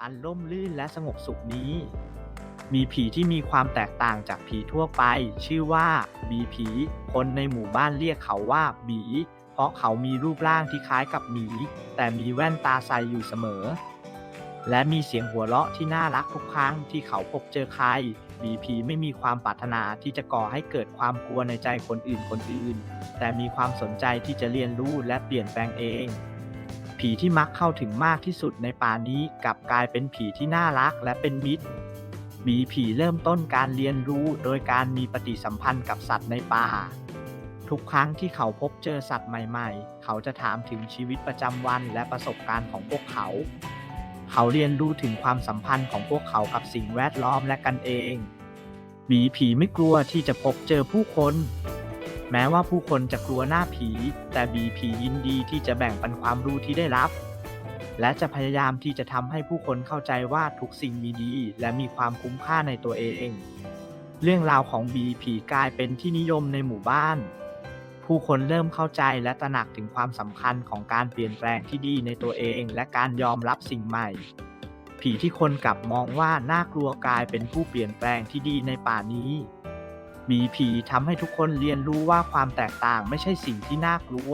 อันร่มรื่นและสงบสุขนี้ มีผีที่มีความแตกต่างจากผีทั่วไป ชื่อว่าบีผี คนในหมู่บ้านเรียกเขาว่าบี เพราะเขามีรูปร่างที่คล้ายกับหมี แต่มีแว่นตาใสอยู่เสมอ และมีเสียงหัวเราะที่น่ารักทุกครั้งที่เขาพบเจอใครบีผีไม่มีความปรารถนาที่จะก่อให้เกิดความกลัวในใจคนอื่นคนอื่น แต่มีความสนใจที่จะเรียนรู้และเปลี่ยนแปลงเอง ผีที่มักเข้าถึงมากที่สุดในป่านี้กลับกลายเป็นผีที่น่ารักและเป็นมิตรบีผีเริ่มต้นการเรียนรู้โดยการมีปฏิสัมพันธ์กับสัตว์ในป่า ทุกครั้งที่เขาพบเจอสัตว์ใหม่ๆ เขาจะถามถึงชีวิตประจำวันและประสบการณ์ของพวกเขา เขาเรียนรู้ถึงความสัมพันธ์ของพวกเขากับสิ่งแวดล้อมและกันเองบีผีไม่กลัวที่จะพบเจอผู้คน แม้ว่าผู้คนจะกลัวหน้าผี แต่บีผียินดีที่จะแบ่งปันความรู้ที่ได้รับ และจะพยายามที่จะทำให้ผู้คนเข้าใจว่าทุกสิ่งมีดี และมีความคุ้มค่าในตัวเอง เรื่องราวของบีผีกลายเป็นที่นิยมในหมู่บ้าน ผู้คนเริ่มเข้าใจและตระหนักถึงความสำคัญของการเปลี่ยนแปลงที่ดีในตัวเอง และการยอมรับสิ่งใหม่ ผีที่คนกลับมองว่าน่ากลัวกลายเป็นผู้เปลี่ยนแปลงที่ดีในป่านี้ มีผีทำให้ทุกคนเรียนรู้ว่าความแตกต่างไม่ใช่สิ่งที่น่ากลัว